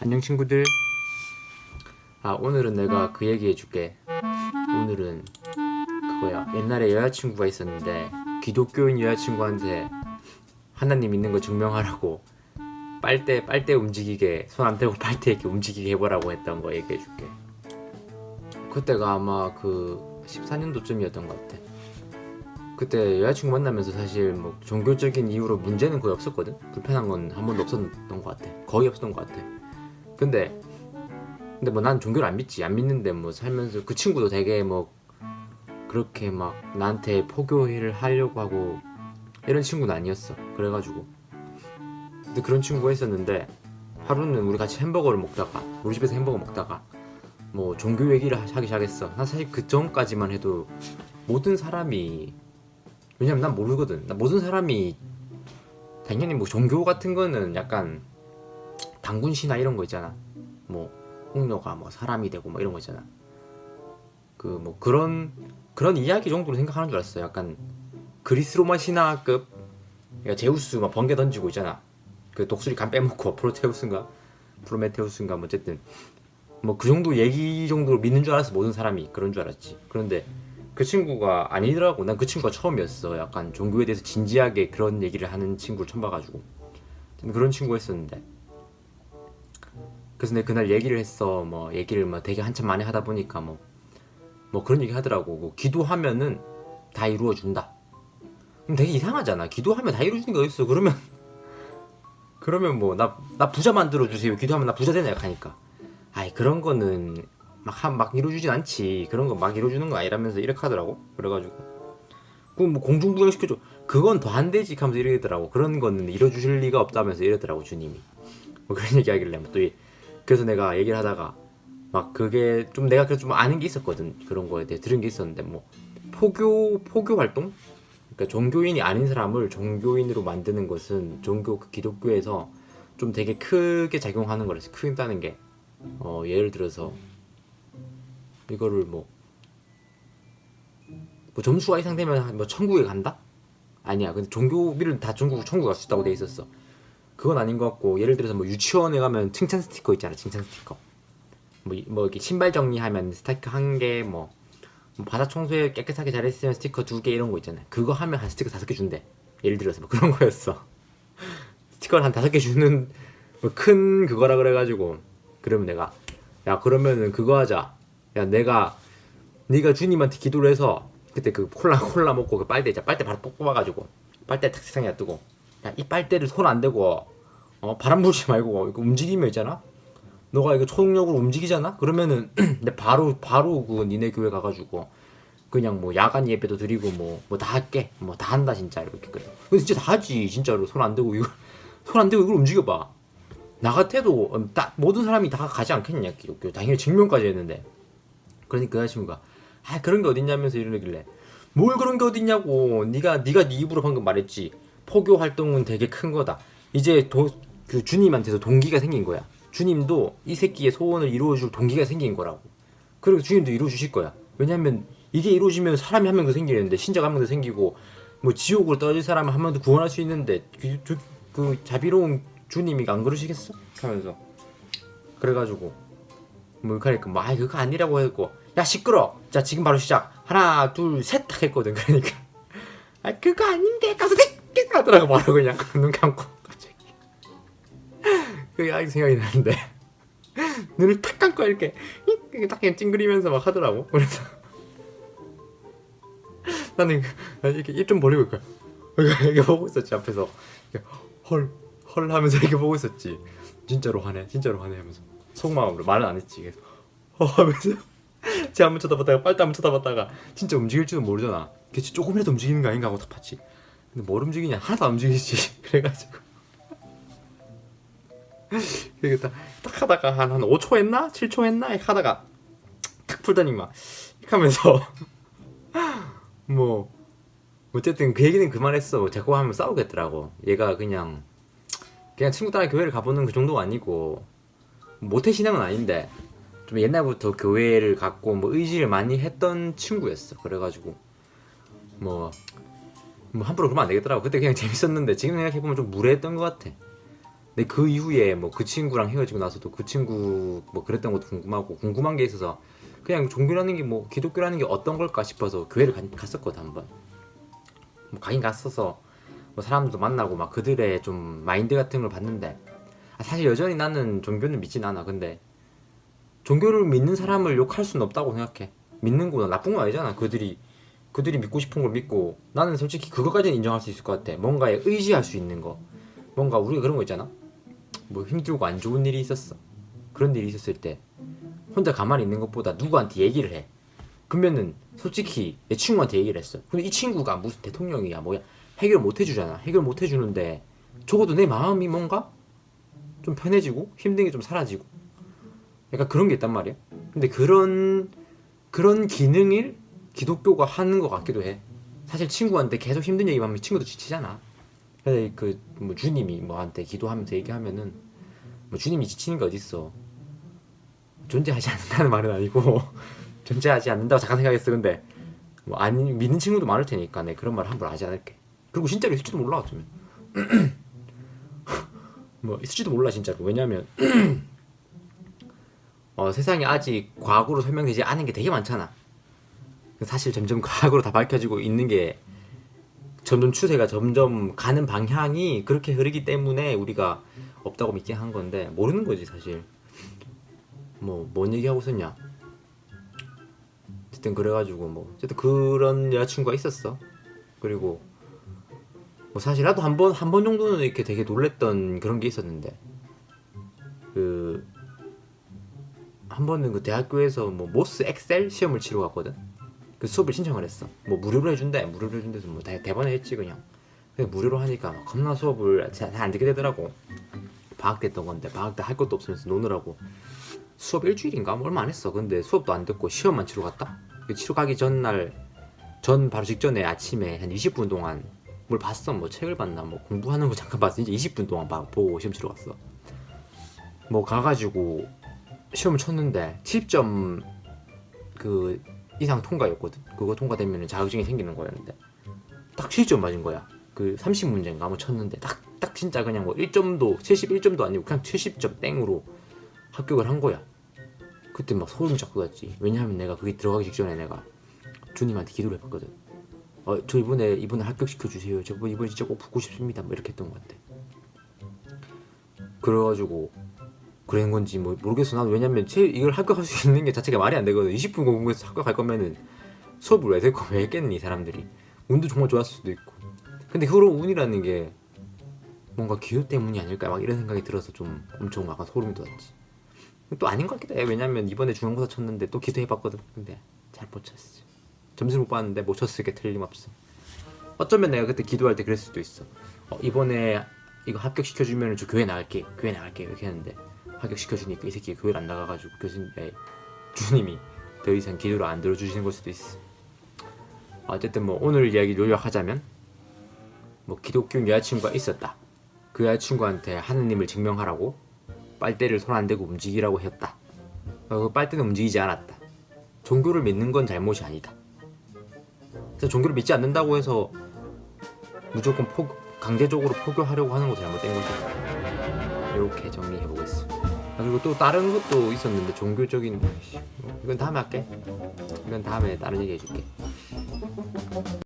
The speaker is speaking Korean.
안녕 친구들. 아 오늘은 내가 그 얘기 해줄게. 오늘은 그거야. 옛날에 여자친구가 있었는데 기독교인 여자친구한테 하나님 있는 거 증명하라고 빨대 빨대 움직이게 손 안 대고 빨대 이렇게 움직이게 해보라고 했던 거 얘기해줄게. 그때가 아마 그 14년도쯤이었던 것 같아. 그때 여자친구 만나면서 사실 뭐 종교적인 이유로 문제는 거의 없었거든. 불편한 건 한 번도 없었던 것 같아. 거의 없었던 것 같아. 근데 근데 뭐 난 종교를 안 믿지. 안 믿는데 뭐 살면서 그 친구도 되게 뭐 그렇게 막 나한테 포교를 하려고 하고 이런 친구는 아니었어. 그래가지고 근데 그런 친구가 있었는데 하루는 우리 같이 햄버거를 먹다가 우리 집에서 햄버거 먹다가 뭐 종교 얘기를 하기 시작했어. 난 사실 그 전까지만 해도 모든 사람이 왜냐면 난 모르거든. 나 모든 사람이 당연히 뭐 종교 같은 거는 약간 당군 신화 이런 거 있잖아. 뭐 홍료가 뭐 사람이 되고 뭐 이런 거 있잖아. 그 뭐 그런 그런 이야기 정도로 생각하는 줄 알았어. 약간 그리스 로마 신화급 그러니까 제우스 막 번개 던지고 있잖아. 그 독수리 간 빼먹고 프로테우스인가 프로메테우스인가 뭐 어쨌든 뭐 그 정도 얘기 정도로 믿는 줄 알았어 모든 사람이 그런 줄 알았지. 그런데 그 친구가 아니더라고. 난 그 친구가 처음이었어. 약간 종교에 대해서 진지하게 그런 얘기를 하는 친구를 처음 봐가지고 그런 친구가 있었는데 그래서 내가 그날 얘기를 했어. 뭐 얘기를 뭐 되게 한참 많이 하다 보니까 뭐 뭐 그런 얘기 하더라고. 뭐 기도하면은 다 이루어준다. 그럼 되게 이상하잖아. 기도하면 다 이루어주는 게 어딨어? 그러면 그러면 뭐 나 나 부자 만들어 주세요. 기도하면 나 부자 되냐 하니까. 아이 그런 거는 막 한 막 이루어주진 않지. 그런 거 막 이루어주는 거 아니라면서 이렇게 하더라고. 그래가지고 그뭐 공중부양 시켜줘. 그건 더 안 되지 하면서 이러더라고. 그런 거는 이뤄주실 리가 없다면서 이러더라고 주님이. 뭐 그런 얘기 하길래 또 이- 그래서 내가 얘기를 하다가 막 그게 좀 내가 그래도 좀 아는 게 있었거든 그런 거에 대해 들은 게 있었는데 뭐 포교 포교 활동 그러니까 종교인이 아닌 사람을 종교인으로 만드는 것은 종교 그 기독교에서 좀 되게 크게 작용하는 거라서 크다는 게 어, 예를 들어서 이거를 뭐, 뭐 점수가 이상 되면 뭐 천국에 간다? 아니야. 근데 종교비를 다 전국 천국 갈 수 있다고 돼 있었어. 그건 아닌 것 같고 예를 들어서 뭐 유치원에 가면 칭찬 스티커 있잖아. 칭찬 스티커. 뭐, 이- 뭐 이렇게 신발 정리하면 스티커 한 개, 뭐, 뭐 바닥 청소에 깨끗하게 잘했으면 스티커 두 개 이런 거 있잖아. 그거 하면 한 스티커 다섯 개 준대. 예를 들어서 뭐 그런 거였어. 스티커를 한 다섯 개 주는 뭐 큰 그거라 그래가지고 그러면 내가 야 그러면은 그거 하자. 야 내가 네가 주님한테 기도를 해서 그때 그 콜라 콜라 먹고 그 빨대 있잖아. 빨대 바로 뽑- 뽑아가지고 빨대 탁 세상에 뜨고 야 이 빨대를 손 안 대고 어 바람 불지 말고 이거 움직이면 있잖아. 너가 이거 초능력으로 움직이잖아. 그러면은 내 바로 바로 그 니네 교회 가가지고 그냥 뭐 야간 예배도 드리고 뭐 뭐 다 할게 뭐 다 한다 진짜 이렇게 그래. 근데 진짜 다 하지 진짜로 손 안 대고 이거 손안 대고 이걸 움직여봐. 나 같아도 음, 다 모든 사람이 다 가지 않겠냐 기독교 당연히 증명까지 했는데 그러니까 그 여자친구가 아 그런 게 어딨냐면서 이러길래 뭘 그런 게 어딨냐고 네가 네가 네 입으로 방금 말했지 포교 활동은 되게 큰 거다. 이제 도, 그 주님한테서 동기가 생긴 거야. 주님도 이 새끼의 소원을 이루어줄 동기가 생긴 거라고. 그리고 주님도 이루어주실 거야. 왜냐면 이게 이루어지면 사람이 한명더 생기는데 신자가 한명더 생기고 뭐 지옥으로 떨어질 사람을 한명더 구원할 수 있는데 그, 그, 그 자비로운 주님이 안 그러시겠어? 하면서. 그래가지고 뭐 그러니까 뭐 아이 그거 아니라고 했고. 야 시끄러! 자 지금 바로 시작. 하나 둘셋딱 했거든 그러니까. 아 그거 아닌데 가서 땡땡 하더라고 바로 그냥. 눈 감고. 갑자기. 그게 아직 생각이 나는데. 눈을 탁 감고 이렇게 이렇게 딱 그냥 찡그리면서 막 하더라고. 그래서. 나는 이렇게 입 좀 벌리고 있고 이렇게 보고 있었지 앞에서. 헐, 헐 하면서 이렇게 보고 있었지. 진짜로 화내, 진짜로 화내 하면서. 속마음으로 말은 안 했지. 그래서 어 하면서. 제 한번 쳐다봤다가 빨대 한번 쳐다봤다가 진짜 움직일지도 모르잖아. 그치 조금이라도 움직이는 거 아닌가 하고 딱 봤지. 근데 뭘 움직이냐 하나도 안 움직이지. 그래가지고 그리고 딱, 딱 하다가 한, 한 5초 했나? 7초 했나? 하다가 탁 풀더니 막 하면서 뭐 어쨌든 그 얘기는 그만했어. 자꾸 하면 싸우겠더라고. 얘가 그냥 그냥 친구 따라 교회를 가보는 그 정도가 아니고 모태 신앙은 아닌데 좀 옛날부터 교회를 갖고 뭐 의지를 많이 했던 친구였어. 그래가지고 뭐, 뭐 함부로 그러면 안 되겠더라고. 그때 그냥 재밌었는데 지금 생각해 보면 좀 무례했던 것 같아. 근데 그 이후에 뭐 그 친구랑 헤어지고 나서도 그 친구 뭐 그랬던 것도 궁금하고 궁금한 게 있어서 그냥 종교라는 게 뭐 기독교라는 게 어떤 걸까 싶어서 교회를 가- 갔었거든 한번 뭐 가긴 갔어서 뭐 사람도 만나고 막 그들의 좀 마인드 같은 걸 봤는데 아, 사실 여전히 나는 종교는 믿진 않아 근데 종교를 믿는 사람을 욕할 수는 없다고 생각해 믿는 거는 나쁜 건 아니잖아 그들이 그들이 믿고 싶은 걸 믿고 나는 솔직히 그거까지는 인정할 수 있을 것 같아. 뭔가에 의지할 수 있는 거. 뭔가 우리가 그런 거 있잖아. 뭐 힘들고 안 좋은 일이 있었어. 그런 일이 있었을 때 혼자 가만히 있는 것보다 누구한테 얘기를 해. 그러면은 솔직히 내 친구한테 얘기를 했어. 근데 이 친구가 무슨 대통령이야 뭐야. 해결 못 해주잖아. 해결 못 해주는데 적어도 내 마음이 뭔가 좀 편해지고 힘든 게 좀 사라지고. 약간 그런 게 있단 말이야. 근데 그런 그런 기능을 기독교가 하는 것 같기도 해. 사실 친구한테 계속 힘든 얘기만 하면 친구도 지치잖아. 근데 그 뭐 주님이 뭐한테 기도하면서 얘기하면은 뭐 주님이 지치는 게 어딨어. 존재하지 않는다는 말은 아니고 존재하지 않는다고 잠깐 생각했어 근데. 뭐 아니 믿는 친구도 많을 테니까 내 그런 말 함부로 하지 않을게. 그리고 진짜로 있을지도 몰라 어쩌면. 뭐 있을지도 몰라 진짜로. 왜냐면 어, 세상에 아직 과학으로 설명되지 않은 게 되게 많잖아 사실 점점 과학으로 다 밝혀지고 있는 게 점점 추세가 점점 가는 방향이 그렇게 흐르기 때문에 우리가 없다고 믿긴 한 건데 모르는 거지 사실. 뭐 뭔 얘기하고 있었냐? 어쨌든 그래가지고 뭐 어쨌든 그런 여자친구가 있었어. 그리고 뭐 사실 나도 한 번 한 번 정도는 이렇게 되게 놀랬던 그런 게 있었는데. 그 한 번은 그 대학교에서 뭐 모스 엑셀 시험을 치러 갔거든 그 수업을 신청을 했어. 뭐 무료로 해준대. 무료로 해준대서 뭐 대, 대번에 했지 그냥. 근데 무료로 하니까 막 겁나 수업을 잘 안 듣게 되더라고. 방학 때 했던 건데 방학 때 할 것도 없으면서 노느라고 수업 일주일인가 뭐 얼마 안 했어. 근데 수업도 안 듣고 시험만 치러 갔다. 그 치러 가기 전날 전 바로 직전에 아침에 한 20분 동안 뭘 봤어. 뭐 책을 봤나 뭐 공부하는 거 잠깐 봤어. 이제 20분 동안 봐, 보고 시험 치러 갔어. 뭐 가가지고 시험을 쳤는데 7점 그 이상 통과였거든. 그거 통과되면 자격증이 생기는 거였는데 딱 7점 맞은 거야. 그 30문제인가 뭐 쳤는데 딱 딱 진짜 그냥 뭐 1점도 71점도 아니고 그냥 70점 땡으로 합격을 한 거야. 그때 막 소름 잡고 갔지. 왜냐하면 내가 거기 들어가기 직전에 내가 주님한테 기도를 해봤거든. 어, 저 이번에 이번에 합격시켜 주세요. 저 이번 이번에 진짜 꼭 붙고 싶습니다. 뭐 이렇게 했던 것 같아. 그래가지고 그런 건지 뭐 모르겠어. 난 왜냐면 제 이걸 합격할 수 있는 게 자체가 말이 안 되거든. 20분 공부해서 합격할 거면은 수업을 왜 듣고 왜 했겠니 이 사람들이. 운도 정말 좋았을 수도 있고. 근데 그런 운이라는 게 뭔가 기후 때문이 아닐까 막 이런 생각이 들어서 좀 엄청 약간 소름이 돋았지. 또 아닌 것 같기도 해. 왜냐면 이번에 중간고사 쳤는데 또 기도해봤거든. 근데 잘 못 쳤어. 점수를 못 봤는데 못 쳤을 게 틀림없어. 어쩌면 내가 그때 기도할 때 그랬을 수도 있어. 어, 이번에 이거 합격시켜주면 저 교회 나갈게. 교회 나갈게. 이렇게 했는데 합격시켜주니까 이 새끼 교회를 안 나가가지고 교수님, 에, 주님이 더 이상 기도를 안 들어주시는 걸 수도 있어. 어쨌든 뭐 오늘 이야기 요약하자면 뭐 기독교 여자친구가 있었다. 그 여자친구한테 하느님을 증명하라고 빨대를 손 안 대고 움직이라고 했다. 어, 그 빨대는 움직이지 않았다. 종교를 믿는 건 잘못이 아니다. 종교를 믿지 않는다고 해서 무조건 포, 강제적으로 포교하려고 하는 것도 잘못된 거죠. 이렇게 정리해 보겠습니다. 아, 그리고 또 다른 것도 있었는데 종교적인 뭐, 이건 다음에 할게. 이건 다음에 다른 얘기 해줄게.